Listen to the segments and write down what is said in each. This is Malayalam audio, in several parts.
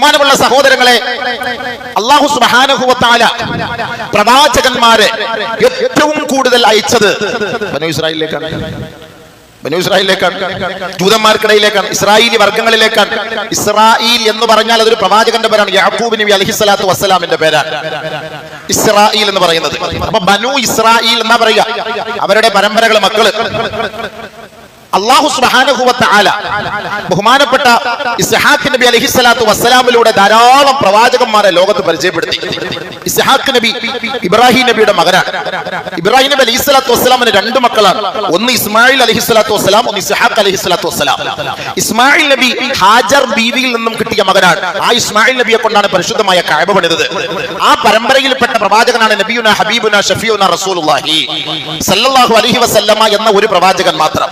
ബഹുമാനമുള്ള സഹോദരങ്ങളെ അള്ളാഹു സുബാനുഭവത്താല പ്രവാചകന്മാരെ ഏറ്റവും കൂടുതൽ അയച്ചത് ബനു ഇസ്രായേലിലേക്കാണ്. ജൂതന്മാർക്കിടയിലേക്കാണ്. ഇസ്രായേലി വർഗങ്ങളിലേക്കാണ് ഇസ്രായേൽ എന്ന് പറഞ്ഞാൽ അതൊരു പ്രവാചകന്റെ പേരാണ്. യാക്കൂബ് നബി അലഹിസ്വലാത്തു വസ്സലാമിന്റെ പേരാണ്. ഇസ്രായേൽ എന്ന് പറയുന്നത്. അപ്പൊ ബനു ഇസ്രായേൽ എന്നാ പറയുക? അവരുടെ പരമ്പരകൾ മക്കൾ. അള്ളാഹു സുബ്ഹാനഹുവത്ത ആല ബഹുമാനപ്പെട്ട ഇസ്ഹാഖ് നബി അലഹിസ്സലാത്തു വസ്സലാമിലൂടെ ധാരാളം പ്രവാചകന്മാരെ ലോകത്ത് പരിചയപ്പെടുത്തി. ഇസ്ഹാഖ് നബി ഇബ്രാഹിം നബിയുടെ മകനാണ്. ഇബ്രാഹിം നബി അലഹി സ്വലാത്തു വസ്സലാമിന് രണ്ട് മക്കളാണ്. ഒന്ന് ഇസ്മായിൽ അലഹി സ്വലാത്തു വസ്സലാം ഒന്ന് ഇസ്ഹാഖ് അലഹി സ്വലാത്തു വസ്സലാം. ഇസ്മായിൽ നബി ഹാജർ ബീവിയിൽ നിന്നും കിട്ടിയ മകനാണ്. ആ ഇസ്മായിൽ നബിയെ കൊണ്ടാണ് പരിശുദ്ധമായ കഅബ പണിതത്. ആ പരമ്പരയിൽപ്പെട്ട പ്രവാചകനാണ് നബിയുന ഹബീബുന ഷഫിയുന റസൂലുള്ളാഹി. സല്ലല്ലാഹു അലൈഹി വസല്ലമ എന്ന ഒരു പ്രവാചകൻ മാത്രം.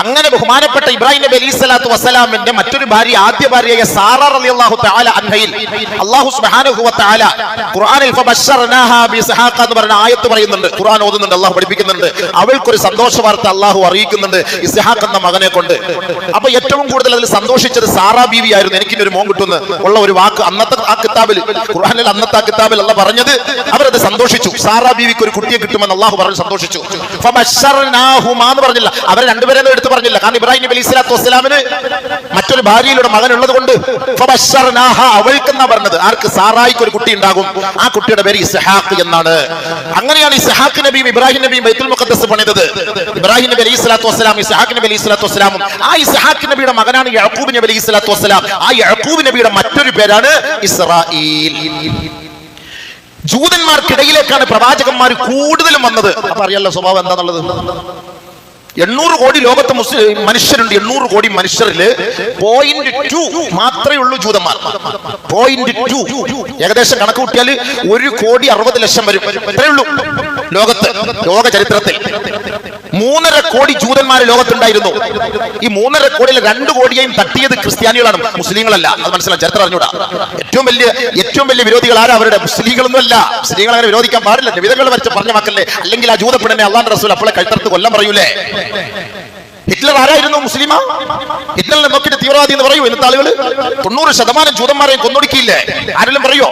അങ്ങനെ ബഹുമാനപ്പെട്ട ഇബ്രാഹിം നബി അലൈഹി സ്വലാത്തു വസ്സലാമിന്റെ മറ്റൊരു ഭാര്യ ആദ്യ ഭാര്യയായ സാറ റളിയല്ലാഹു തആല അൻഹയിൽ. അല്ലാഹു സുബ്ഹാനഹു വ തആല ഖുർആനിൽ ഫബശർനാഹാ ബിസ്ഹാഖ എന്ന് പറയുന്ന ആയത്ത് പറയുന്നുണ്ട്. ഖുർആൻ ഓതുന്നുണ്ട് അല്ലാഹു പഠിപ്പിക്കുന്നുണ്ട്. അവൾക്കൊരു സന്തോഷ വാർത്ത അല്ലാഹു അറിയിക്കുന്നുണ്ട് ഇസ്ഹാഖ് എന്ന മകനെ കൊണ്ട്. അപ്പൊ ഏറ്റവും കൂടുതൽ അതിൽ സന്തോഷിച്ചത് സാറാ ബീവി ആയിരുന്നു എനിക്ക് ഒരു മോൻ കിട്ടുന്നു ഉള്ള ഒരു വാക്ക് അന്നത്തെ ആ കിതാബിൽ ഖുർആനിൽ അന്നത്തെ ആ കിതാബിൽ അല്ല പറഞ്ഞത് അവരത് സന്തോഷിച്ചു. സാറാ ബീവിക്ക് ഒരു കുട്ടിയെ കിട്ടുമെന്ന് അള്ളാഹു പറഞ്ഞു സന്തോഷിച്ചു. ഫബശ്ശർനാഹുമാ എന്ന് പറഞ്ഞില്ല. അവർ രണ്ടുപേരും എടുത്ത് പറഞ്ഞില്ല. കാരണം ഇബ്രാഹിം നബി അലൈഹി സ്വലാത്തു വസ്സലാമിന് മറ്റൊരു ഭാര്യയിലൂടെ മകൻ ഉള്ളത് കൊണ്ട് അവൾക്കെന്ന പറഞ്ഞത്. ആർക്ക്? സാറായിക്ക് ഒരു കുട്ടി ഉണ്ടാകും. ആ കുട്ടിയുടെ പേര് ഇസ്ഹാഖ് എന്നാണ്. അങ്ങനെയാണ് ഇസ്ഹാഖ് നബിയും ഇബ്രാഹിം നബിയും ബൈത്തുൽ മുഖദ്സ് പണിതത്. ഇബ്രാഹിം നബി അലൈഹി സ്വലാത്തു വസ്സലാം ഇസ്ഹാഖ് നബി അലൈഹി സ്വലാത്തു വസ്സലാമും ആ ഇസ്ഹാഖ് നബിയുടെ മകനാണ് യാക്കൂബ് നബി അലൈഹി സ്വലാത്തു വസ്സലാം. ആ യാക്കൂബ് നബിയുടെ മറ്റൊരു പേരാണ് ഇസ്രായേൽ ജൂതന്മാർക്കിടയിലേക്കാണ് പ്രവാചകന്മാർ കൂടുതലും വന്നത്. അപ്പൊ അറിയാലോ സ്വഭാവം എന്താന്നുള്ളത്? എണ്ണൂറ് കോടി ലോകത്തെ മുസ്ലിം മനുഷ്യരുണ്ട്. എണ്ണൂറ് കോടി മനുഷ്യരിൽ പോയിന്റ് ടു മാത്രമേ ഉള്ളൂ ജൂതന്മാർ. പോയിന്റ് ടു ഏകദേശം കണക്ക് കൂട്ടിയാൽ ഒരു കോടി അറുപത് ലക്ഷം വരും. ഇത്രയേ ഉള്ളൂ ലോകത്ത് ലോക ചരിത്രത്തിൽ. മൂന്നര കോടി ജൂതന്മാർ ലോകത്തുണ്ടായിരുന്നു. ഈ മൂന്നര കോടിയിൽ രണ്ട് കോടിയെയും തട്ടിയത് ക്രിസ്ത്യാനികളാണ് മുസ്ലിങ്ങളല്ല. അത് മനസ്സിലാവും ചരിത്രം അറിഞ്ഞൂടാ. ഏറ്റവും വലിയ ഏറ്റവും വലിയ വിരോധികൾ ആരാ? അവരുടെ മുസ്ലിങ്ങളൊന്നും അല്ല മുസ്ലിങ്ങൾ അങ്ങനെ വിരോധിക്കാൻ പാടില്ല. വിധങ്ങൾ വരച്ച് പറഞ്ഞ മക്കല്ലേ അല്ലെങ്കിൽ ആ ജൂതപ്പെടനെ അള്ളാന്റെ റസൂൽ അപ്പോളെ കഴുത്തർത്ത് കൊല്ലം പറയൂലേ? ഹിറ്റ്ലർ ആരായിരുന്നു മുസ്ലിമ? ഹിറ്റ്ലറിനെ നോക്കിയിട്ട് തീവ്രവാദി എന്ന് പറയൂ ഇന്നത്തെ ആളുകൾ തൊണ്ണൂറ് ശതമാനം ജൂതന്മാരെയും കൊന്നൊടുക്കിയില്ലേ? ആരെങ്കിലും പറയോ?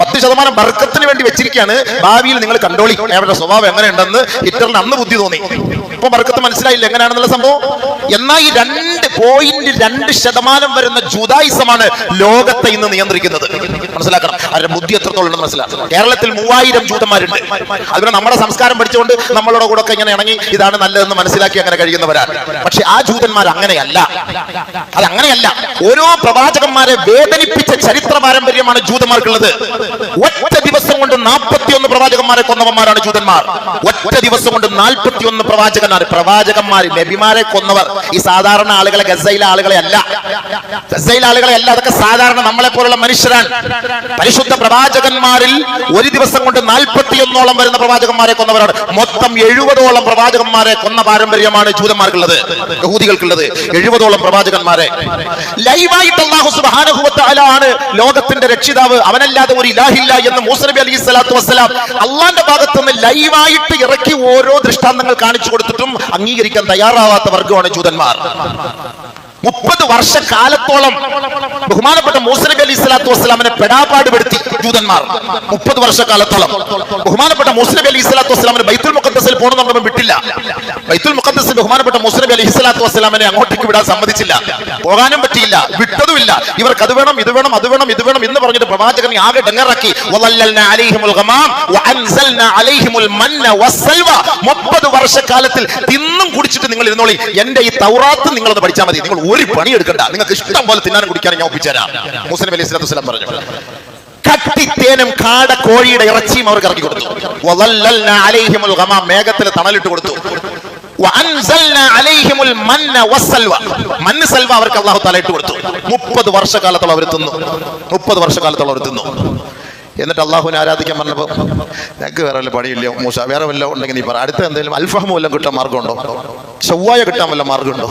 പത്ത് ശതമാനം ബർക്കത്തിന് വേണ്ടി വെച്ചിരിക്കുകയാണ്. ഭാവിയിൽ നിങ്ങൾ കണ്ടോളി. അവരുടെ സ്വഭാവം എങ്ങനെയുണ്ടെന്ന് ഹിറ്റ്ലറിന് അന്ന് ബുദ്ധി തോന്നി. ഇപ്പൊ ബർക്കത്ത് മനസ്സിലായില്ല എങ്ങനെയാണെന്നുള്ള സംഭവം? എന്നാൽ ഈ രണ്ട് പോയിന്റ് രണ്ട് ശതമാനം വരുന്ന ജൂതായുസമാണ് ലോകത്തെ ഇന്ന് നിയന്ത്രിക്കുന്നത്. മനസ്സിലാക്കണം? അവരുടെ ബുദ്ധി എത്രത്തോളം മനസ്സിലാക്കണം. കേരളത്തിൽ മൂവായിരം ജൂതന്മാരുണ്ട്. അതുപോലെ നമ്മുടെ സംസ്കാരം പഠിച്ചുകൊണ്ട് നമ്മളോട് കൂടെ ഒക്കെ ഇങ്ങനെ ഇണങ്ങി ഇതാണ് നല്ലതെന്ന് മനസ്സിലാക്കി അങ്ങനെ കഴിയുന്നവരാണ് പക്ഷെ ആ ജൂതന്മാർ അങ്ങനെയല്ല. അത് അങ്ങനെയല്ല. ഓരോ പ്രവാചകന്മാരെ വേദനിപ്പിച്ച ചരിത്ര പാരമ്പര്യമാണ് ജൂതന്മാർക്കുള്ളത്. ദിവസം കൊണ്ട് നാൽപ്പത്തിയൊന്ന് പ്രവാചകന്മാരെ കൊന്നവന്മാരാണ് ജൂതന്മാർ. ഒറ്റ ദിവസം കൊണ്ട് നാൽപ്പത്തിയൊന്ന് പ്രവാചകന്മാർ പ്രവാചകന്മാർ നബിമാരെ കൊന്നവർ. ഈ സാധാരണ ആളുകളെ ഗസയിലെ ആളുകളെ അല്ല. ഗസയിലെ ആളുകളെ അല്ല അതൊക്കെ സാധാരണ നമ്മളെ പോലുള്ള മനുഷ്യരാണ്. പരിശുദ്ധ പ്രവാചകന്മാരിൽ ഒരു ദിവസം കൊണ്ട് നാൽപ്പത്തിയൊന്നോളം വരുന്ന പ്രവാചകന്മാരെ കൊന്നവരാണ്. മൊത്തം എഴുപതോളം പ്രവാചകന്മാരെ കൊന്ന പാരമ്പര്യമാണ് ജൂതന്മാർക്കുള്ളത്. യഹൂദികൾക്കുള്ളത്. എഴുപതോളം പ്രവാചകന്മാരെ. ലൈവായിട്ട് ലോകത്തിന്റെ രക്ഷിതാവ്. അവനല്ലാതെ ഒരു ഇലാഹില്ല എന്ന് മൂസ നബി അലൈഹി സ്വലാത്തു വസ്സലാം അള്ളാന്റെ ഭാഗത്ത് നിന്ന് ലൈവായിട്ട് ഇറക്കി ഓരോ ദൃഷ്ടാന്തങ്ങൾ കാണിച്ചു കൊടുത്തിട്ടും അംഗീകരിക്കാൻ തയ്യാറാവാത്ത വർഗമാണ് ജൂതന്മാർ. മുപ്പത് വർഷക്കാലത്തോളം ബഹുമാനപ്പെട്ട മൂസ അലി ഇസ്ലാത്തു വസ്സലാമിനെ പെടാപ്പാട് പെടുത്തി ജൂതന്മാർ. മുപ്പത് വർഷക്കാലത്തോളം ബഹുമാനപ്പെട്ട മൂസ അലി ഇസ്ലാത്തു വസ്സലാമിനെ ബൈത്തുൽ മുഖദ്ദസിൽ നമ്മൾ വിട്ടില്ല. ബൈത്തുൽ മുഖദ്ദസിൽ ബഹുമാനപ്പെട്ട മൂസ അലി ഇസ്ലാത്തു വസ്സലാമിനെ അങ്ങോട്ടേക്ക് വിടാൻ സമ്മതിച്ചില്ല. പോകാനും പറ്റിയില്ല വിട്ടതുമില്ല. ഇവർക്ക് അത് വേണം ഇത് വേണം അത് വേണം ഇത് വേണം എന്ന് പറഞ്ഞിട്ട് പ്രവാചകൻ ആകെ ഡങ്ങറാക്കി. മുപ്പത് അലൈഹിമുൽ ഗമാം വഅൻസൽനാ അലൈഹിമുൽ മന്ന വസ്സൽവ. 30 വർഷക്കാലത്തിൽ തിന്നും കുടിച്ചിട്ട് നിങ്ങൾ ഇരുന്നോളി. എന്റെ ഈ തൗറാത്ത് നിങ്ങളൊന്ന് പഠിച്ചാൽ മതി. നിങ്ങൾ ഒരു പണി എടുക്കണ്ട നിങ്ങൾക്ക് ഇഷ്ടം പോലെ തിന്നാനും കുടിക്കാനും ഞാൻ ഒപ്പിച്ചുതരാം. മുസ്ലിം അലൈഹി സ്വലാത്തു വസ്സലാം പറഞ്ഞു. കട്ടിത്തേനും കാട കോഴിയുടെ ഇറച്ചിയും അവർക്ക് ഇറക്കി കൊടുത്തു. മേഘത്തിൽ തണലിട്ട് കൊടുത്തു. അവർക്ക് അല്ലാഹു തലയിട്ട് കൊടുത്തു. മുപ്പത് വർഷക്കാലത്തോളം അവർ തിന്നു. മുപ്പത് വർഷക്കാലത്തോളം അവർ തിന്നു. എന്നിട്ട് അള്ളാഹുവിനെ ആരാധിക്കാൻ പറഞ്ഞപ്പോൾ ഞങ്ങൾക്ക് വേറെ വല്ല പണിയില്ല മൂസ വേറെ വല്ല ഉണ്ടെങ്കിൽ നീ പറ. അടുത്ത എന്തെങ്കിലും അൽഫഹം വല്ലതും കിട്ടാൻ മാർഗമുണ്ടോ ചൊവ്വായ കിട്ടാൻ വല്ല മാർഗമുണ്ടോ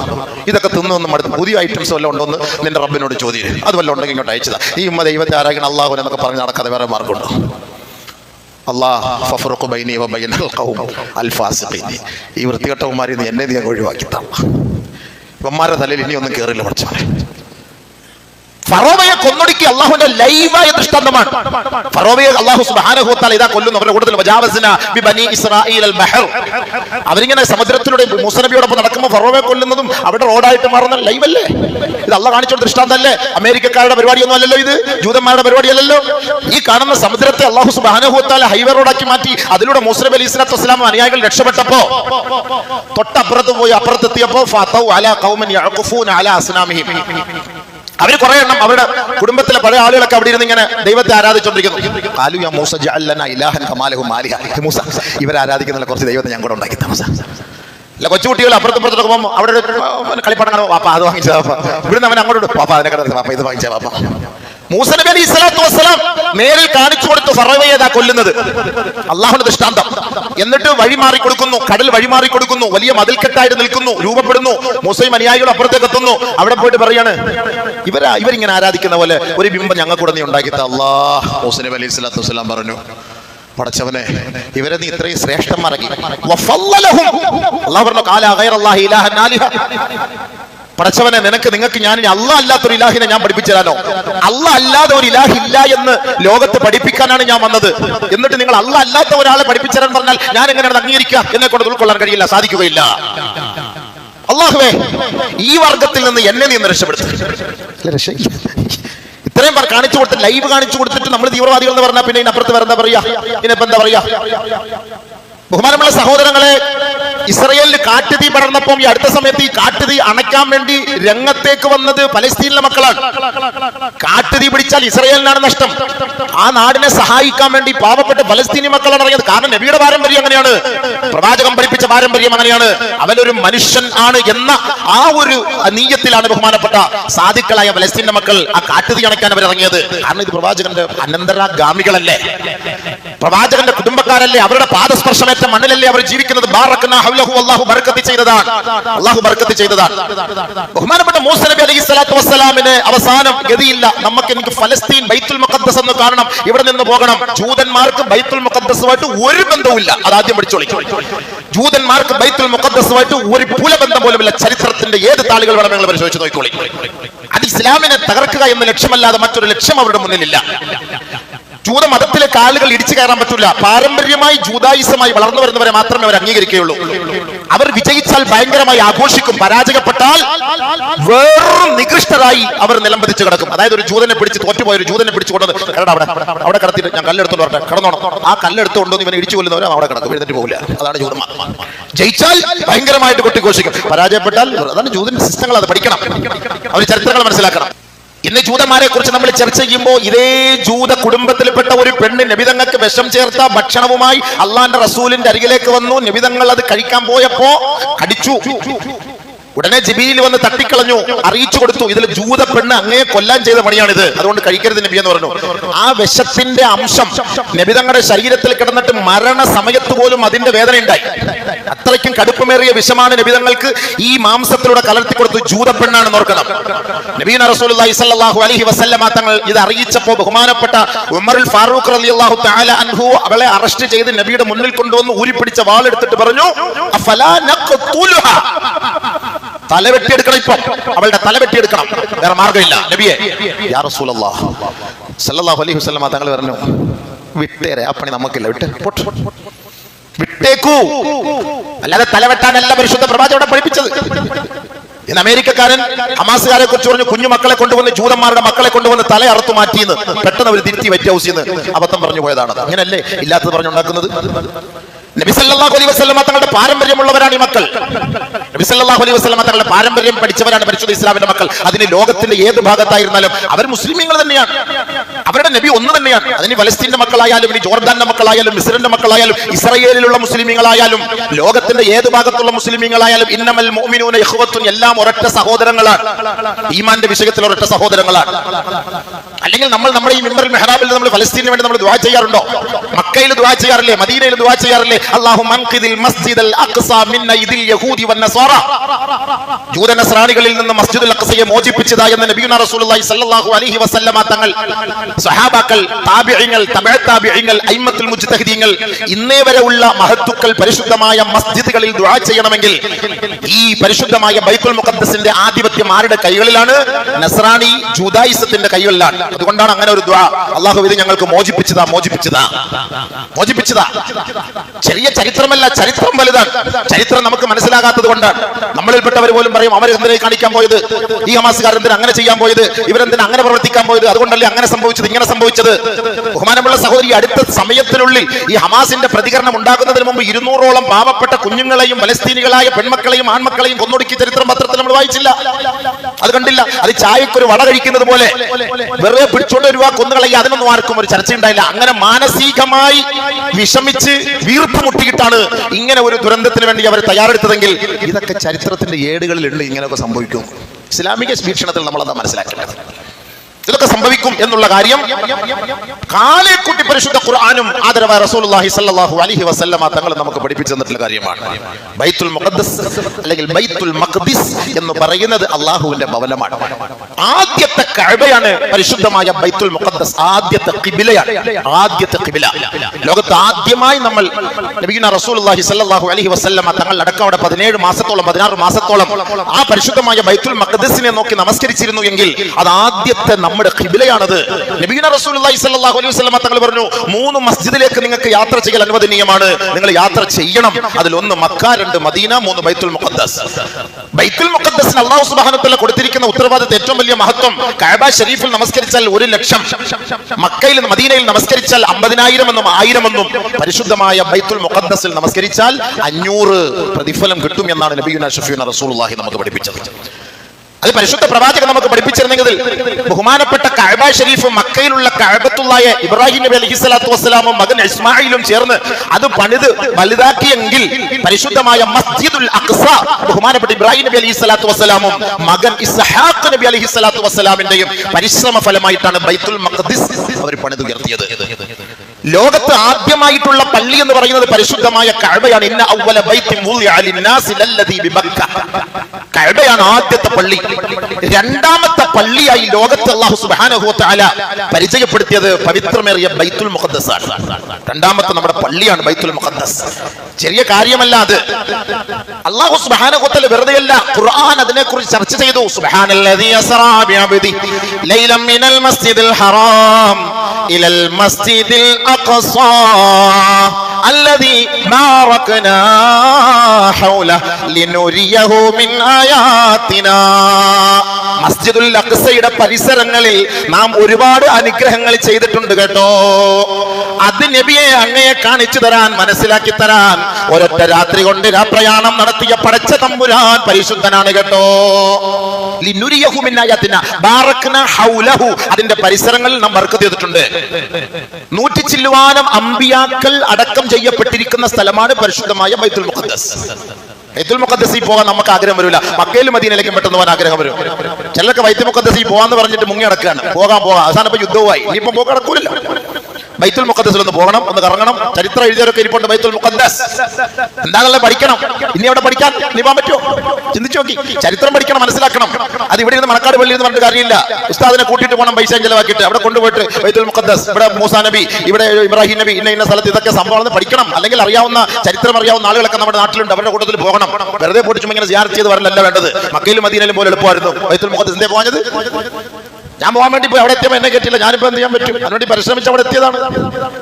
ഇതൊക്കെ തിന്നു അടുത്ത് പുതിയ ഐറ്റംസ് വല്ലതും ഉണ്ടോ എന്ന് നിന്റെ റബ്ബിനോട് ചോദ്യം അത് വല്ല ഉണ്ടെങ്കിൽ ഇങ്ങോട്ട് അയച്ചതാ. ഈ ഉമ്മ ദൈവത്തെ ആരാധിക്കണം? അള്ളാഹുവിനെ എന്നൊക്കെ പറഞ്ഞ് നടക്കാതെ വേറെ മാർഗമുണ്ടോ ഈ വൃത്തികെട്ടവന്മാരിൽ നിന്ന് എന്നെ നീ ഒഴിവാക്കി തള്ള തലയിൽ ഇനി ഒന്നും കയറില്ല പഠിച്ചോനെ ഫറോവയെ കൊന്നൊടുക്കി അള്ളാഹുന്റെ ലൈവായ ദൃഷ്ടാന്തമാണ്. ഫറോവയെ അള്ളാഹു സുബാനഹുത്താൽ ഇതാ കൊല്ലുന്നു. അവരുടെ ബഹർ. അവരിങ്ങനെ സമുദ്രത്തിലൂടെ മുസനബിയോടൊപ്പം നടക്കുമ്പോൾ ഫറോവയെ കൊല്ലുന്നതും അവിടെ റോഡായിട്ട് മാറുന്ന ലൈവല്ലേ? ഇത് അള്ള കാണിച്ചൊരു ദൃഷ്ടാന്തല്ലേ? അമേരിക്കക്കാരുടെ പരിപാടിയൊന്നും അല്ലല്ലോ ഇത്. ജൂതന്മാരുടെ പരിപാടിയല്ലല്ലോ. ഈ കാണുന്ന സമുദ്രത്തെ അള്ളാഹു സുബാനഹുത്താൽ ഹൈവേ റോഡാക്കി മാറ്റി അതിലൂടെ മുസ്ലിം അലി ഇസ്ലാത്തു വസ്സലാം അനുയായികൾ രക്ഷപ്പെട്ടപ്പോ തൊട്ടപ്പുറത്ത് പോയി അപ്പുറത്തെത്തിയപ്പോ ഫാത്തൗ അലാ അലാ അസ്നാമിഹിം. അവർ കുറെ എണ്ണം അവരുടെ കുടുംബത്തിലെ പഴയ ആളുകളൊക്കെ അവിടെ ഇരുന്ന് ഇങ്ങനെ ദൈവത്തെ ആരാധിച്ചോണ്ടിരിക്കുന്നു. മൂസ ജഅല്ലന ഇലാഹൻ കമാലഹു മാലിഹ. മൂസ ഇവരെ ആരാധിക്കുന്ന കുറച്ച് ദൈവത്തെ ഞാൻ കൂടെ ഉണ്ടാക്കി താമസ അല്ല കൊച്ചുകുട്ടികൾ അപ്പുറത്തും ഇപ്പുറത്തൊക്കെ പോകുമ്പോൾ അവിടെ ഒരു കളിപ്പാട്ടം കാണുമ്പോൾ വാപ്പ അത് വാങ്ങിച്ച വാപ്പ. ഇവിടുന്ന് അവൻ അങ്ങോട്ട് പാപ്പ വാപ്പ അതിനെ കണ്ടത് പാപ്പ ഇത് വാങ്ങിച്ച വാപ്പ. മൂസ അലി ഇസ്ലാത്തു വസ്സലാം നേരിൽ കാണിച്ചു കൊടുത്തു ഫറവയേതാ കൊല്ലുന്നത്? അള്ളാഹുന്റെ ദൃഷ്ടാന്തം. എന്നിട്ട് വഴി മാറി കൊടുക്കുന്നു കടൽ വഴി മാറി കൊടുക്കുന്നു വലിയ മതിൽക്കെട്ടായിട്ട് നിൽക്കുന്നു രൂപപ്പെടുന്നു മുസ്ലിം അനുയായികൾ അപ്പുറത്തേക്ക് എത്തുന്നു. അവിടെ പോയിട്ട് പറയാണ് ഇവരാ ഇവരിങ്ങനെ ആരാധിക്കുന്ന പോലെ ഒരു ബിംബം ഞങ്ങൾക്കൂടെ നീ ഉണ്ടാക്കി അള്ളാഹ് മൂസനബി അലി ഇസ്ലാത്തു വസ്സലാം പറഞ്ഞു പടച്ചവനെ ഇവരെ നീ ഇത്രയും ശ്രേഷ്ഠന്മാരാക്കി. അള്ളാഹു പറഞ്ഞു പടച്ചവനെ നിനക്ക് നിങ്ങൾക്ക് ഞാൻ അല്ല അല്ലാത്തൊരു ഇലാഹിനെ ഞാൻ പഠിപ്പിച്ചു തരാനോ അല്ല അല്ലാതെ ഒരു ഇലാഹി ഇല്ല എന്ന് ലോകത്ത് പഠിപ്പിക്കാനാണ് ഞാൻ വന്നത്. എന്നിട്ട് നിങ്ങൾ അല്ല അല്ലാത്ത ഒരാളെ പഠിപ്പിച്ചു പറഞ്ഞാൽ ഞാൻ എങ്ങനെയാണ് അംഗീകരിക്കുക? എന്നെ കൊണ്ട് ഉൾക്കൊള്ളാൻ കഴിയില്ല സാധിക്കുകയില്ല. അള്ളാഹുവേ ഈ വർഗത്തിൽ നിന്ന് എന്നെ നീ രക്ഷപ്പെടുത്തും. ഇത്രയും പേർ കാണിച്ചു കൊടുത്ത് ലൈവ് കാണിച്ചു കൊടുത്തിട്ട് നമ്മൾ തീവ്രവാദികൾ എന്ന് പറഞ്ഞാൽ പിന്നെ അപ്പുറത്ത് വേറെ എന്താ പറയാ? ഇതിനിപ്പോ എന്താ പറയാ? ബഹുമാനമുള്ള സഹോദരങ്ങളെ ഇസ്രയേലിൽ കാട്ടുതീ പടർന്നപ്പം ഈ അടുത്ത സമയത്ത് ഈ കാട്ടുതീ അണയ്ക്കാൻ വേണ്ടി രംഗത്തേക്ക് വന്നത് പലസ്തീനിലെ മക്കളാണ്. കാട്ടുതീ പിടിച്ചാൽ ഇസ്രയേലിനാണ് നഷ്ടം. ആ നാടിനെ സഹായിക്കാൻ വേണ്ടി പാവപ്പെട്ട പലസ്തീനി മക്കളാണ് ഇറങ്ങിയത്. കാരണം നബിയുടെ പാരമ്പര്യം അങ്ങനെയാണ്. പ്രവാചകം പഠിപ്പിച്ച പാരമ്പര്യം അങ്ങനെയാണ്. അവനൊരു മനുഷ്യൻ ആണ് എന്ന ആ ഒരു നീയത്തിലാണ് ബഹുമാനപ്പെട്ട സാധുക്കളായ പലസ്തീന്റെ മക്കൾ ആ കാട്ടുതീ അണയ്ക്കാൻ അവർ ഇറങ്ങിയത് കാരണം ഇത് പ്രവാചകന്റെ അനന്തരാഗാമികളല്ലേ? പ്രവാചകന്റെ കുടുംബക്കാരല്ലേ? അവരുടെ പാദസ്പർശമേറ്റ മണ്ണിലല്ലേ അവർ ജീവിക്കുന്നത്? അല്ലാഹു ബർക്കത്ത് ചെയ്തതാണ്. അല്ലാഹു ബർക്കത്ത് ചെയ്തതാണ്. ബഹുമാനപ്പെട്ട മൂസ നബി അലൈഹി സ്വലാത്തു വസ്സലാമിന് അവസാനം ഗതിയില്ല. നമുക്ക് എനിക്ക് ഫലസ്തീൻ ബൈത്തുൽ മുഖദ്ദസ് എന്ന് കാണണം. ഇവിടെ നിന്ന് പോകണം. ജൂതന്മാർക്ക് ബൈത്തുൽ മുഖദ്ദസുമായിട്ട് ഒരു ബന്ധവുമില്ല. അത് ആദ്യം പഠിച്ചോളി. ജൂതന്മാർക്ക് ബൈത്തുൽ മുഖദ്ദസുമായിട്ട് ഒരു പുലബന്ധം പോലുമില്ല. ചരിത്രത്തിന്റെ ഏത് താളുകൾ വേണം നിങ്ങൾ പരിശോധിച്ച് നോക്കിക്കോളി. അത് ഇസ്ലാമിനെ തകർക്കുക എന്ന ലക്ഷ്യമല്ലാതെ മറ്റൊരു ലക്ഷ്യം അവരുടെ മുന്നിലില്ല. ജൂത മതത്തിലേക്ക് കാലുകൾ ഇടിച്ചു കയറാൻ പറ്റില്ല. പാരമ്പര്യമായി ജൂതായുസമായി വളർന്നു വരുന്നവരെ മാത്രമേ അവർ അംഗീകരിക്കുകയുള്ളൂ. അവർ വിജയിച്ചാൽ ഭയങ്കരമായി ആഘോഷിക്കും. പരാജയപ്പെട്ടാൽ വേറും നികൃഷ്ടരായി അവർ നിലംപതിച്ച് കിടക്കും. അതായത് ഒരു ജൂതനെ പിടിച്ച് തോറ്റുപോയ ഒരു ജൂതനെ പിടിച്ചു കൊണ്ടത് അവിടെ അവിടെ കടത്തിട്ട് ഞാൻ കല്ലെടുത്തോണ്ട് വരട്ടെ. കടന്നോണം. ആ കല്ലെടുത്ത് കൊണ്ടുവന്ന് ഇവനെ ഇടിച്ചു കൊല്ലുന്നവരും അവിടെ കിടക്കും. എഴുന്നേറ്റ് പോകില്ല അതാണ് ജൂതന്മാർ ജയിച്ചാൽ ഭയങ്കരമായിട്ട് കൊട്ടിഘോഷിക്കും. പരാജയപ്പെട്ടാൽ അതാണ് ജൂതന്റെ സിസ്റ്റങ്ങൾ. അത് പഠിക്കണം. അവർ ചരിത്രങ്ങൾ മനസ്സിലാക്കണം. ഇന്ന് ജൂതന്മാരെ കുറിച്ച് നമ്മൾ ചർച്ച ചെയ്യുമ്പോൾ ഇതേ ജൂത കുടുംബത്തിൽപ്പെട്ട ഒരു പെണ്ണ് നബിതങ്ങൾക്ക് വിഷം ചേർത്ത ഭക്ഷണവുമായി അള്ളാന്റെ റസൂലിന്റെ അരികിലേക്ക് വന്നു. നബിതങ്ങൾ അത് കഴിക്കാൻ പോയപ്പോ കടിച്ചു. ഉടനെ ജിബിയിൽ വന്ന് തട്ടിക്കളഞ്ഞു. അറിയിച്ചു കൊടുത്തു. ഇതിൽ ജൂത പെണ്ണ് അങ്ങേ കൊല്ലാൻ ചെയ്ത പണിയാണിത്. അതുകൊണ്ട് കഴിക്കരുത് നബി എന്ന് പറഞ്ഞു. ആ വിഷത്തിന്റെ അംശം നബിതങ്ങളുടെ ശരീരത്തിൽ കിടന്നിട്ട് മരണ സമയത്ത് പോലും അതിന്റെ വേദന ഉണ്ടായി അത്രയ്ക്കും കടുപ്പമേറിയ വിഷമാണ് നബിതങ്ങൾക്ക് ഈ മാംസത്തിലൂടെ കലർത്തി കൊടുത്തു ജൂത പെണ്ണാണ് ഓർക്കണം. നബീന റസൂലുള്ളാഹി സ്വല്ലല്ലാഹു അലൈഹി വസല്ലമ തങ്ങൾ ഇത് അറിയിച്ചപ്പോൾ ബഹുമാനപ്പെട്ട ഉമറുൽ ഫാറൂഖ് അലി അള്ളാഹു താല അൻഹു അവളെ അറസ്റ്റ് ചെയ്ത് നബിയുടെ മുന്നിൽ കൊണ്ടുവന്ന് ഊരിപ്പിടിച്ച വാളെടുത്തിട്ട് പറഞ്ഞു തല വെട്ടിയെടുക്കണം ഇപ്പൊ. അവളുടെ തല വെട്ടിയെടുക്കണം വേറെ മാർഗമില്ല നബിയെ യാ റസൂലല്ലാഹ് സല്ലല്ലാഹു അലൈഹി വസല്ലമ തങ്ങൾ പറഞ്ഞു വിട്ടേരെ ആ പണി നമുക്കില്ല. വിട്ട് പൊട്ട്. വിട്ടേക്കൂ അല്ലാതെ തലവെട്ടാൻ വെട്ടാനല്ല പരിശുദ്ധ പ്രവാചകനെ പഠിപ്പിച്ചത്. ഇന്ന് അമേരിക്കക്കാരൻ ഹമാസുകാരെ കുറിച്ച് പറഞ്ഞു കുഞ്ഞു മക്കളെ കൊണ്ടുവന്ന് ജൂതന്മാരുടെ മക്കളെ കൊണ്ടുവന്ന് തല അറുത്തു മാറ്റിയെന്ന് പെട്ടെന്ന് അവർ തിരുത്തി വെറ്റ് ഹൗസിൽ അബദ്ധം പറഞ്ഞു പോയതാണ്. അങ്ങനല്ലേ ഇല്ലാത്തത് പറഞ്ഞുണ്ടാക്കുന്നത്? നബി സല്ലല്ലാഹു അലൈഹി വസല്ലമ തങ്ങളുടെ പാരമ്പര്യമുള്ളവരാണ് ഈ മക്കൾ. അലൈഹി വസല്ലം തങ്ങളുടെ പാരമ്പര്യം പഠിച്ചവരാണ് പരിശുദ്ധ ഇസ്ലാമിന്റെ മക്കൾ. അതിന് ലോകത്തിന്റെ ഏത് ഭാഗത്തായിരുന്നാലും അവർ മുസ്ലിമീങ്ങൾ തന്നെയാണ്. അവരുടെ നബി ഒന്ന് തന്നെയാണ്. അതിന് ഫലസ്തീന്റെ മക്കളായാലും ഇനി ജോർദാന്റെ മക്കളായാലും മിസ്രിന്റെ മക്കളായാലും ഇസ്രയേലിലുള്ള മുസ്ലിമീങ്ങളായാലും ലോകത്തിന്റെ ഏത് ഭാഗത്തുള്ള മുസ്ലിമീങ്ങളായാലും ഇന്നമൽ മുഅ്മിനൂന ഇഖ്വത്തുൻ എല്ലാം ഒരൊറ്റ സഹോദരങ്ങളാണ്. ഈമാന്റെ വിഷയത്തിൽ ഒരൊറ്റ സഹോദരങ്ങളാണ്. അല്ലെങ്കിൽ നമ്മൾ നമ്മുടെ ഈ മിമ്പറിൽ മെഹ്റാബിൽ നമ്മൾ ഫലസ്തീനു വേണ്ടി നമ്മൾ ദുആ ചെയ്യാറുണ്ടോ? മക്കയിൽ ദുആ ചെയ്യാറില്ലേ? മദീനയിൽ ദുആ ചെയ്യാറില്ലേ? അള്ളാഹു മൻഖിദിൽ മസ്ജിദൽ അഖ്സ മിന്ന ഇതിൽ യഹൂദി വൻ നസാറ ജൂത നസ്രാണികളിൽ നിന്ന് മസ്ജിദുൽ അഖ്സയെ മോചിപ്പിച്ചതായി എന്ന് നബിയുന റസൂലുള്ളാഹി സ്വല്ലല്ലാഹു അലൈഹി വസല്ലമ തങ്ങൾ സഹാബാക്കൾ താബിഈങ്ങൾ തബഇ താബിഈങ്ങൾ അയിമ്മത്തുൽ മുജ്തഹിദീങ്ങൾ ഇന്നേ വരെ ഉള്ള മഹത്തുക്കൾ പരിശുദ്ധമായ മസ്ജിദുകളിൽ ദുആ ചെയ്യണമെങ്കിൽ ഈ പരിശുദ്ധമായ ബൈബിൾ മുഖദ്സിന്റെ ആധിപത്യം ആരുടെ കൈകളിലാണ്? നസ്രാണി ജൂതായിസത്തിന്റെ കൈകളിലാണ്. അതുകൊണ്ടാണ് അങ്ങനെ ഒരു ദ്വാ. അള്ളാഹു ഇത് ഞങ്ങൾക്ക് മോചിപ്പിച്ചതാ മോചിപ്പിച്ചതാ. മോചിപ്പിച്ചതാ. ചെറിയ ചരിത്രമല്ല ചരിത്രം വലുതാണ്. ചരിത്രം നമുക്ക് മനസ്സിലാകാത്തത് കൊണ്ടാണ്. നമ്മളിൽപ്പെട്ടവർ പോലും പറയും അവർ എന്തിനെ കാണിക്കാൻ പോയത്? ഈ ഹമാസുകാർ എന്തിനാ അങ്ങനെ ചെയ്യാൻ പോയത്? ഇവരെന്തിനാ അങ്ങനെ പ്രവർത്തിക്കാൻ പോയത്? അതുകൊണ്ടല്ലേ അങ്ങനെ സംഭവിച്ചത് ഇങ്ങനെ സംഭവിച്ചത്? ബഹുമാനമുള്ള സഹോദരി അടുത്ത സമയത്തിനുള്ളിൽ ഈ ഹമാസിന്റെ പ്രതികരണം ഉണ്ടാകുന്നതിന് മുമ്പ് ഇരുന്നൂറോളം പാവപ്പെട്ട കുഞ്ഞുങ്ങളെയും പലസ്തീനികളായ പെൺമക്കളെയും ആൺമക്കളെയും കൊന്നൊടുക്കി ചരിത്രം പത്രത്തിൽ നമ്മൾ വായിച്ചില്ല. അത് കണ്ടില്ല. അത് ചായക്കൊരു വട കഴിക്കുന്നത് പോലെ വെറുതെ പിടിച്ചോണ്ട് ഒരു വാ കൊന്നുകളയി അതിനൊന്നും ആർക്കും ഒരു ചർച്ച ഉണ്ടായില്ല. അങ്ങനെ മാനസികമായി വിഷമിച്ച് വീർപ്പ് മുട്ടിയിട്ടാണ് ഇങ്ങനെ ഒരു ദുരന്തത്തിന് വേണ്ടി അവർ തയ്യാറെടുത്തതെങ്കിൽ ഇതൊക്കെ ചരിത്രത്തിന്റെ ഏടുകളിലുണ്ട് ഇങ്ങനെയൊക്കെ സംഭവിക്കും. ഇസ്ലാമിക വീക്ഷണത്തിൽ നമ്മളത് മനസ്സിലാക്കേണ്ടത്? ഇതൊക്കെ സംഭവിക്കും എന്നുള്ള കാര്യം കാലേക്കുട്ടി പരിശുദ്ധ ഖുർആാനും ആദരവായ റസൂലുള്ളാഹി സ്വല്ലല്ലാഹു അലൈഹി വസല്ലമ തങ്ങൾ നമുക്ക് പഠിപ്പിച്ചു തന്നിട്ടുള്ള കാര്യമാണ്. ബൈത്തുൽ മുഖദ്ദസ് അല്ലെങ്കിൽ ബൈത്തുൽ മഖ്ദിസ് എന്ന് പറയുന്നത് അള്ളാഹുവിന്റെ ഭവനമാണ്. ആദ്യത്തെ കഅബയാണ് പരിശുദ്ധമായ ബൈത്തുൽ മുഖദ്ദസ് ആദ്യത്തെ കിബിലയാണ് ആദ്യത്തെ കിബില ലോകത്ത് ആദ്യമായി നമ്മൾ റസൂൽ റസൂലുള്ളാഹി സ്വല്ലല്ലാഹു അലൈഹി വസല്ലമ തങ്ങൾ അടക്കം അവിടെ പതിനേഴ് മാസത്തോളം പതിനാറ് മാസത്തോളം ആ പരിശുദ്ധമായ ബൈത്തുൽ മഖ്ദിസിനെ നോക്കി നമസ്കരിച്ചിരുന്നു എങ്കിൽ അത് ആദ്യത്തെ നമ്മുടെ ഖിബിലയാണത്. നബീന റസൂലുള്ളാഹി സ്വല്ലല്ലാഹു അലൈഹി വസല്ലമ തങ്ങൾ പറഞ്ഞു മൂന്ന് മസ്ജിദിലേക്ക് നിങ്ങൾക്ക് യാത്ര ചെയ്യൽ അനുവദനീയമാണ്. നിങ്ങൾ യാത്ര ചെയ്യണം. അതിലൊന്ന് മക്ക രണ്ട് മദീന മൂന്ന് ബൈത്തുൽ മുഖദ്ദസ്. ബൈത്തുൽ മുഖദ്ദസിന് അള്ളാഹു സുബാനത്തല്ല കൊടുത്തിരിക്കുന്ന ഉത്തരവാദിത്തം ഏറ്റവും വലിയ മഹത്വം കഅബ ഷരീഫിൽ നമസ്കരിച്ചാൽ ഒരു ലക്ഷം മക്കയിൽ മദീനയിൽ നമസ്കരിച്ചാൽ അമ്പതിനായിരം എന്നും ആയിരം എന്നും പരിശുദ്ധമായ ബൈത്തുൽ മുഖദ്ദസിൽ നമസ്കരിച്ചാൽ അഞ്ഞൂറ് പ്രതിഫലം കിട്ടും എന്നാണ് നബിയുന ഷഫീന റസൂൽ നമുക്ക് പഠിപ്പിച്ചത്. അത് പരിശുദ്ധ പ്രവാചകൻ നമുക്ക് പഠിപ്പിച്ചിരുന്നെങ്കിൽ ബഹുമാനപ്പെട്ട കഅബ ഷരീഫ് മക്കയിലുള്ള കഅബത്തുള്ളായ ഇബ്രാഹിം നബി അലൈഹി സ്വലാത്തു വസ്സലാമും മകൻ ഇസ്മായിലും ചേർന്ന് അത് പണിത് വലുതാക്കിയെങ്കിൽ പരിശുദ്ധമായ മസ്ജിദുൽ അഖ്സ ബഹുമാനപ്പെട്ട ഇബ്രാഹിം നബി അലൈഹി സ്വലാത്തു വസ്സലാമും മകൻ ഇസ്ഹാഖ് നബി അലൈഹി സ്വലാത്തു വസ്സലാമിന്റെയും പരിശ്രമ ഫലമായിട്ടാണ് ബൈത്തുൽ മഖ്ദിസ് അവർ പണിതുയർത്തിയത്. ലോകത്ത് ആദ്യമായിട്ടുള്ള പള്ളി എന്ന് പറയുന്നത് പരിശുദ്ധമായ കഅബയാണ്. ഇന്ന അവ്വല ബൈത്തിൻ വുളിഅ ലിന്നാസി ലല്ലദീ ബിബക്ക കഅബയാണ് ആദ്യത്തെ പള്ളി. രണ്ടാമത്തെ പള്ളിയായി ലോകത്ത് അല്ലാഹു സുബ്ഹാനഹു വ തആല പരിചയപ്പെടുത്തിയത് പവിത്രമേറിയ ബൈത്തുൽ മുഖദ്ദസ് ആണ് രണ്ടാമത്തെ നമ്മുടെ പള്ളിയാണ് ബൈത്തുൽ മുഖദ്ദസ് ചെറിയ കാര്യമല്ല അത് അല്ലാഹു സുബ്ഹാനഹു വ തആല വെറുതെയല്ല ഖുർആൻ അതിനെക്കുറിച്ച് ചർച്ച ചെയ്തു സുബ്ഹാനല്ലദീ അസ്റാ ബിഅബ്ദി ലൈലൻ മിനൽ മസ്ജിദിൽ ഹറാം ഇലൽ മസ്ജിദിൽ അഖ്സാ الذي باركنا حوله لنريه من آياتنا മസ്ജിദുൽ അഖ്സയുടെ പരിസരങ്ങളിൽ നാം ഒരുപാട് അനുഗ്രഹങ്ങൾ ചെയ്തിട്ടുണ്ട് കേട്ടോ. അത് നബിയെ അങ്ങയെ കാണിച്ചു തരാൻ മനസ്സിലാക്കി തരാൻ. ഒരൊറ്റ രാത്രി കൊണ്ട് രാപ്രയാണം നടത്തിയ പടച്ച തമ്പുരാൻ പരിശുദ്ധനാണ് കേട്ടോ. അതിന്റെ പരിസരങ്ങളിൽ നാം വർക്ക് ചെയ്തിട്ടുണ്ട്. നൂറ്റി ചില്ലുവാനം അമ്പിയാക്കൾ അടക്കം ചെയ്യപ്പെട്ടിരിക്കുന്ന സ്ഥലമാണ് പരിശുദ്ധമായ ബൈത്തുൽ മുഖദ്ദസ്. ബൈത്തുൽ മുഖദ്ദസിൽ പോകാൻ നമുക്ക് ആഗ്രഹം വരില്ല. മക്കയിലും മദീനയിലേക്കും പെട്ടെന്ന് പോകാൻ ആഗ്രഹം വരും. ചിലർക്ക് ബൈത്തുൽ മുഖദ്ദസിൽ പോകാന്ന് പറഞ്ഞിട്ട് മുങ്ങി നടക്കുകയാണ്. പോകാൻ പോകാം. അവസാനം ഇപ്പൊ യുദ്ധവുമായി. ഇനിയിപ്പം പോകാൻ നടക്കൂലല്ലോ. ബൈത്തുൽ മുഖദ്സിൽ ഒന്ന് പോകണം ഒന്ന് കറങ്ങണം. ചരിത്രം എഴുതിയവരൊക്കെ ഇരിപ്പുണ്ട് ബൈത്തുൽ മുഖദ്ദസ്. എന്താണല്ലേ പഠിക്കണം? ഇനി അവിടെ പഠിക്കാൻ ഇനി പറ്റുമോ? ചിന്തിച്ചു നോക്കി. ചരിത്രം പഠിക്കണം മനസ്സിലാക്കണം. അത് ഇവിടെ നിന്ന് മണക്കാട് പള്ളി എന്ന് പറഞ്ഞിട്ട് കാര്യമില്ല. ഉസ്താദിനെ കൂട്ടിയിട്ട് പോകണം പൈസ ചെലവാക്കിയിട്ട്. അവിടെ കൊണ്ടുപോയിട്ട് ബൈത്തുൽ മുഖദ്ദസ് ഇവിടെ മൂസാ നബി ഇവിടെ ഇബ്രാഹിം നബി ഇന്ന ഇന്ന സ്ഥലത്ത് ഇതൊക്കെ സംഭവം പഠിക്കണം. അല്ലെങ്കിൽ അറിയാവുന്ന ചരിത്രം അറിയാവുന്ന ആളുകളൊക്കെ നമ്മുടെ നാട്ടിലുണ്ട്. അവരുടെ കൂട്ടത്തിൽ പോകണം. വെറുതെ ചുമ്മാ ഇങ്ങനെ ജാർ ചെയ്ത് വരലല്ല വേണ്ടത്. മക്കയിലും മദീനയിലും പോലെ എളുപ്പമായിരുന്നു. ബൈത്തുൽ മുഖദ്ദസ് എന്തേ പോകാഞ്ഞത്? ഞാൻ പോകാൻ വേണ്ടി പോയി. അവിടെ എത്തിയപ്പോൾ എന്നെ കിട്ടില്ല. ഞാനിപ്പോ എന്ത് ചെയ്യാൻ പറ്റും? അതിനുവേണ്ടി പരിശ്രമിച്ച് അവിടെ എത്തിയതാണ്.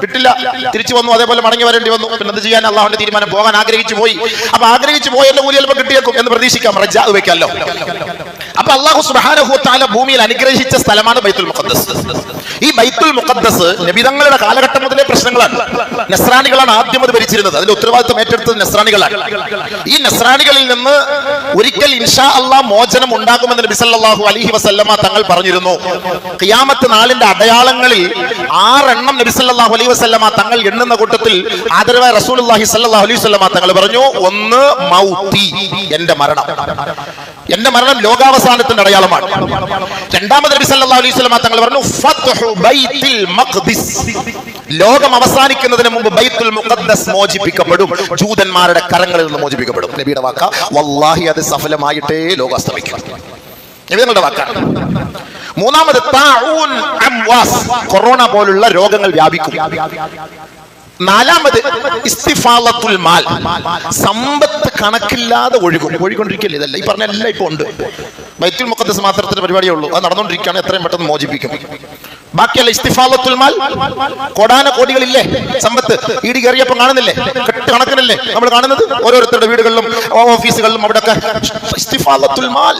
കിട്ടില്ല. തിരിച്ചു വന്നു. അതേപോലെ മടങ്ങി വരേണ്ടി വന്നു. പിന്നെ എന്ത് ചെയ്യാൻ അള്ളാഹുന്റെ തീരുമാനം? പോകാൻ ആഗ്രഹിച്ചു പോയി. അപ്പൊ ആഗ്രഹിച്ചു പോയി എന്റെ കൂലി ചിലപ്പോൾ കിട്ടിയേക്കും എന്ന് പ്രതീക്ഷിക്കാം. റജാ വെക്കാമല്ലോ അപ്പൊ അള്ളാഹു സുബാനഹുത്താല ഭൂമിയിൽ അനുഗ്രഹിച്ച സ്ഥലമാണ് ബൈത്തുൽ മുഖദ്ദസ്. ഈ ബൈത്തുൽ മുഖദ്ദസ് നബിതങ്ങളുടെ കാലഘട്ടം മുതലേ പ്രശ്നങ്ങളാണ്. നസ്രാണികളാണ് ആദ്യം അത് ഭരിച്ചിരുന്നത്. അതിന്റെ ഉത്തരവാദിത്വം ഏറ്റെടുത്തത് നസ്രാണികളാണ്. ഈ നസ്രാണികളിൽ നിന്ന് ഒരിക്കൽ ഇൻഷാ അള്ളാഹ് മോചനം ഉണ്ടാകുമെന്ന് നബി സല്ലല്ലാഹു അലൈഹി വസല്ലമ തങ്ങൾ പറഞ്ഞിരുന്നു. ഖിയാമത്ത് നാളിന്റെ അടയാളങ്ങളിൽ ആറെണ്ണം നബി സല്ലല്ലാഹു അലൈഹി വസല്ലമ തങ്ങൾ എണ്ണുന്ന കൂട്ടത്തിൽ ആദരവായ റസൂൽ അള്ളാഹി സല്ലല്ലാഹു അലൈഹി വസല്ലമ തങ്ങൾ പറഞ്ഞു ഒന്ന് മൗത്തി എന്റെ മരണം. എന്റെ മരണം ലോകാവസാനത്തിന്റെ അടയാളമാണ്. രണ്ടാമത് നബി സല്ലല്ലാഹു അലൈഹി വസല്ലം തങ്ങൾ പറഞ്ഞു ഫത്ഹു ബൈത്തുൽ മഖ്ദിസ്. ലോകം അവസാനിക്കുന്നതിന് മുമ്പ് ബൈത്തുൽ മുഖദ്ദസ് മോചിപ്പിക്കപ്പെടും. ജൂതന്മാരുടെ കരങ്ങളിൽ നിന്ന് മോചിപ്പിക്കപ്പെടും. നബിയുടെ വാക്ക വല്ലാഹി അത് സഫലമായിട്ടേ ലോകം അസ്തമിക്കും. നബി തങ്ങളുടെ വാക്കാണ് മൂന്നാമത് കൊറോണ പോലുള്ള രോഗങ്ങൾ വ്യാപിക്കും. നാലാമത് ഇസ്തിഫാലത്തുൽ മാൽ. സമ്പത്ത് കണക്കില്ലാതെ ഒഴുകും. ഒഴുകൊണ്ടിരിക്കില്ല ഇതല്ല? ഈ പറഞ്ഞ എല്ലാം ഇപ്പൊ ഉണ്ട്. ബൈത്തുൽ മുഖത്ത് മാത്രത്തിന്റെ പരിപാടിയേ ഉള്ളൂ അത് നടന്നുകൊണ്ടിരിക്കുകയാണ്. എത്രയും പെട്ടെന്ന് മോചിപ്പിക്കും. ബാക്കിയല്ല ഇസ്തിഫാലത്തുൽ മാൽ. കൊടാന കോടികളില്ലേ? സമ്പത്ത്. ഈടി കയറിയപ്പോ കാണുന്നില്ലേ? കെട്ട് കണക്കിനല്ലേ നമ്മൾ കാണുന്നത്? ഓരോരുത്തരുടെ വീടുകളിലും ഓഫീസുകളിലും അവിടെയൊക്കെ. ഇസ്തിഫാലത്തുൽ മാൽ.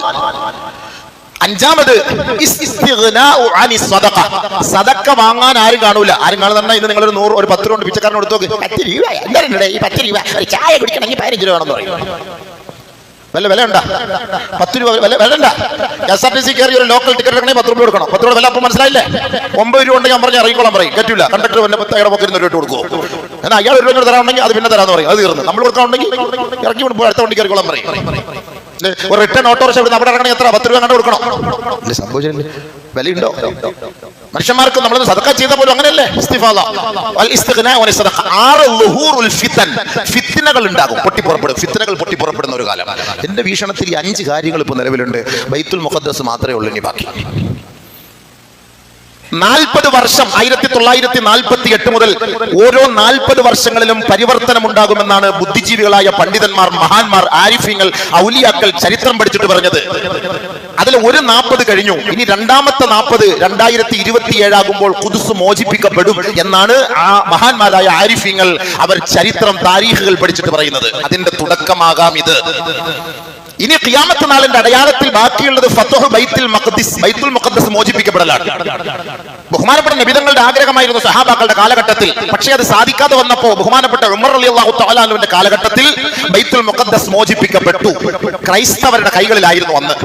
അഞ്ചാമത്. സദക്ക വാങ്ങാൻ ആരും കാണൂല. ആരും കാണുന്ന ഇന്ന് നിങ്ങളൊരു നൂറ് ഒരു പത്ത് രൂപ കൊണ്ട് പിച്ചക്കാരൻ കൊടുത്തു പത്ത് രൂപ എന്താ ഈ പത്ത് രൂപ. ഒരു ചായ കുടിക്കണമെങ്കിൽ പതിനഞ്ച് രൂപ വേണമെന്ന് പറയും. വല്ല വില ഉണ്ടാ പത്ത് രൂപ വില വില ഉണ്ടാ എസ് ആർ ടി സി കയറി ഒരു ലോക്കൽ ടിക്കറ്റ് എടുക്കണേ പത്ത് രൂപ കൊടുക്കണം. പത്ത് രൂപ വില അപ്പം മനസ്സിലായില്ലേ? ഒമ്പത് രൂപ ഉണ്ടെങ്കിൽ ഞാൻ പറഞ്ഞ് ഇറങ്ങിക്കോളാം പറയും. കറ്റില്ല കണ്ടക്ടർ എന്നെ അയാളെ പോക്കിരുന്ന് ഒരു രൂപ കൊടുക്കുമോ എന്നാൽ അയാൾ ഒരു രൂപ തരാനുണ്ടെങ്കിൽ അത് പിന്നെ തരാന്ന് പറയും. അത് തീർന്നു. നമ്മൾ കൊടുക്കാനുണ്ടെങ്കിൽ കൊണ്ട് പോയി അടുത്ത വണ്ടി കയറിക്കോളാം പറയും? ഒരു റിട്ടേൺ ഓട്ടോറിക്ഷ ഇവിടെ അവിടെ ഇറങ്ങണമെങ്കിൽ എത്ര? പത്ത് രൂപ കണ്ടു കൊടുക്കണം. സംഭവിച്ചില്ല വിലയുണ്ടോ? മനുഷ്യന്മാർക്ക് നമ്മൾ സദക്ക ചെയ്ത പോലും അങ്ങനെയല്ലേ. ഫിത്നകൾ ഉണ്ടാകും. പൊട്ടിപ്പുറപ്പെടും ഫിത്തനകൾ പൊട്ടിപ്പുറപ്പെടുന്ന ഒരു കാലം. എന്റെ വീക്ഷണത്തിൽ ഈ അഞ്ച് കാര്യങ്ങൾ ഇപ്പൊ നിലവിലുണ്ട്. ബൈത്തുൽ മുഖദ്ദസ് മാത്രമേ ഉള്ളൂ ഇനി ബാക്കി. നാൽപ്പത് വർഷം ആയിരത്തി തൊള്ളായിരത്തി നാൽപ്പത്തി എട്ട് മുതൽ ഓരോ നാൽപ്പത് വർഷങ്ങളിലും പരിവർത്തനം ഉണ്ടാകുമെന്നാണ് ബുദ്ധിജീവികളായ പണ്ഡിതന്മാർ മഹാന്മാർ ആരിഫ്യങ്ങൾ ഔലിയാക്കൾ ചരിത്രം പഠിച്ചിട്ട് പറഞ്ഞത്. അതിൽ ഒരു നാൽപ്പത് കഴിഞ്ഞു. ഇനി രണ്ടാമത്തെ നാൽപ്പത് രണ്ടായിരത്തി ഇരുപത്തി ഏഴാകുമ്പോൾ കുതുസ് മോചിപ്പിക്കപ്പെടും എന്നാണ് ആ മഹാന്മാരായ ആരിഫ്യങ്ങൾ അവർ ചരിത്രം താരീഖുകൾ പഠിച്ചിട്ട് പറയുന്നത്. അതിന്റെ തുടക്കമാകാം ഇത്. ഇനി ഖിയാമത്ത് നാളിന്റെ അടയാളത്തിൽ ബാക്കിയുള്ളത് ഫത്തോഹ് ബൈത്തുൽ മഖദ്ദിസ് ബൈത്തുൽ മുഖദ്ദസ് മോചിപ്പിക്കപ്പെടലാണ്. ബഹുമാനപ്പെട്ട നബിതങ്ങളുടെ ആഗ്രഹമായിരുന്നു സഹാബാക്കളുടെ കാലഘട്ടത്തിൽ. പക്ഷേ അത് സാധിക്കാതെ വന്നപ്പോ ബഹുമാനപ്പെട്ട ഉമർ അലി അള്ളാഹു താലാനുവിന്റെ കാലഘട്ടത്തിൽ ബൈത്തുൽ മുഖദ്ദസ് മോചിപ്പിക്കപ്പെട്ടു. ക്രൈസ്തവരുടെ കൈകളിലായിരുന്നു അന്ന്.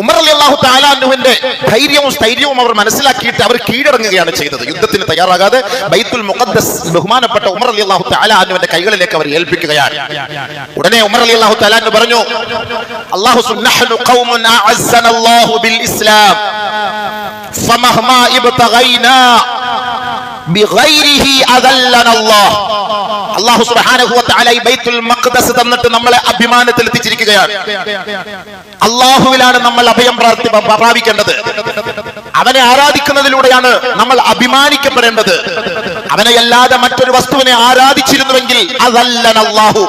ഉമർ അലി അള്ളാഹു താലാനുവിന്റെ ധൈര്യവും സ്ഥൈര്യവും അവർ മനസ്സിലാക്കിയിട്ട് അവർ കീഴടങ്ങുകയാണ് ചെയ്തത്. യുദ്ധത്തിന് തയ്യാറാകാതെ ബൈത്തുൽ മുഖദ്ദസ് ബഹുമാനപ്പെട്ട ഉമർ അലി അള്ളാഹു താലാനുവിന്റെ കൈകളിലേക്ക് അവർ ഏൽപ്പിക്കുകയാണ്. ഉടനെ ഉമർ അലി അള്ളാഹു താലാന്ന് പറഞ്ഞു അള്ളാഹു ഇസ്ലാം വ ഈ ബൈത്തുൽ മഖ്ദസ് തന്നിട്ട് നമ്മളെ അഭിമാനത്തിൽ എത്തിച്ചിരിക്കുകയാണ്. അള്ളാഹുവിലാണ് നമ്മൾ അഭയം പ്രാപിക്കേണ്ടത്. അവനെ ആരാധിക്കുന്നതിലൂടെയാണ് നമ്മൾ അഭിമാനിക്കപ്പെടേണ്ടത്. അവനെ അല്ലാതെ മറ്റൊരു വസ്തുവിനെ ആരാധിച്ചിരുന്നുവെങ്കിൽ അതല്ല അള്ളാഹു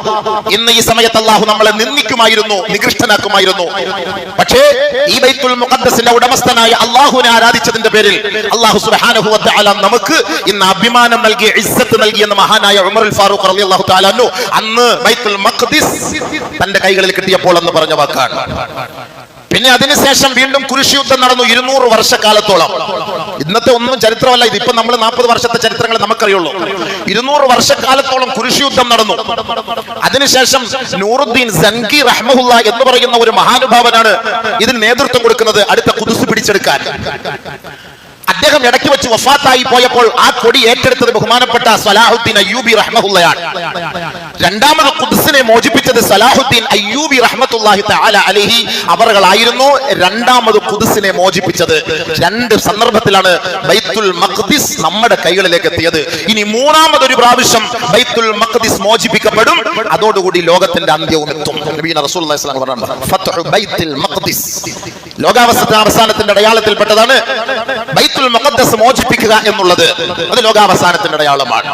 ഇന്ന് ഈ സമയത്ത് അള്ളാഹു നമ്മളെ നിന്ദിക്കുമായിരുന്നു നികൃഷ്ടനാക്കുമായിരുന്നു. പക്ഷേ ഈ ബൈത്തുൽ മുഖദ്ദസിന്റെ ഉടമസ്ഥനായ അള്ളാഹുവിനെ ആരാധിച്ചതിന്റെ പേരിൽ അള്ളാഹു സുബ്ഹാനഹു വ നമുക്ക് ഇന്ന് അഭിമാനം നൽകി ഇസ്സത്ത് നൽകി എന്ന മഹാനായ ഉമർ ഫാറൂഖ് അലി അള്ളാഹു അൻഹു അന്ന് ബൈത്തുൽ മഖ്ദിസ് തന്റെ കൈകളിൽ കിട്ടിയപ്പോൾ എന്ന് പറഞ്ഞ വാക്കാണ്. പിന്നെ അതിനുശേഷം വീണ്ടും കുരിശുയുദ്ധം നടന്നു ഇരുന്നൂറ് വർഷക്കാലത്തോളം. ഇന്നത്തെ ഒന്നും ചരിത്രമല്ല ഇത്. ഇപ്പൊ നമ്മൾ നാൽപ്പത് വർഷത്തെ ചരിത്രങ്ങൾ നമുക്കറിയുള്ളൂ. ഇരുന്നൂറ് വർഷക്കാലത്തോളം കുരിശുയുദ്ധം നടന്നു. അതിനുശേഷം നൂറുദ്ദീൻ സൻകി റഹ്മുല്ല എന്ന് പറയുന്ന ഒരു മഹാനുഭാവനാണ് ഇതിന് നേതൃത്വം കൊടുക്കുന്നത് അടുത്ത കുതിസ് പിടിച്ചെടുക്കാൻ. അദ്ദേഹം ഇടയ്ക്ക് വെച്ച് വഫാത്തായി പോയപ്പോൾ ആ കൊടി ഏറ്റെടുത്തത് ബഹുമാനപ്പെട്ട സലാഹുദ്ദീൻ അയ്യൂബി റഹ്മഹുല്ലയാണ്. രണ്ടാമത് കുദ്സിനെ മോചിപ്പിച്ചത് സലാഹുദ്ദീൻ അയ്യൂബി റഹ്മത്തുല്ലാഹി തആല അലൈഹി അവറുകളായിരുന്നു രണ്ടാമത് കുദ്സിനെ മോചിപ്പിച്ചത്. രണ്ട് സന്ദർഭത്തിലാണ് ബൈത്തുൽ മഖ്ദിസ് നമ്മുടെ കൈകളിലേക്ക് എത്തിയത്. ഇനി മൂന്നാമത് ഒരു പ്രാവശ്യം ബൈത്തുൽ മഖ്ദിസ് മോചിപ്പിക്കപ്പെടും. അതോടുകൂടി ലോകത്തിന്റെ അന്ത്യവും എത്തും. നബീന റസൂലുള്ളാഹി സ്വല്ലല്ലാഹു അലൈഹി വസല്ലം ഫത്ഹു ബൈത്തുൽ മഖ്ദിസ്. ലോകാവസ്ഥ അവസാനത്തിന്റെ അടയാളത്തിൽപ്പെട്ടതാണ് ബൈത്തുൽ മഖ്ദസ് മോചിപ്പിക്കുക എന്നുള്ളത്. അത് ലോകാവസാനത്തിന്റെ അടയാളമാണ്.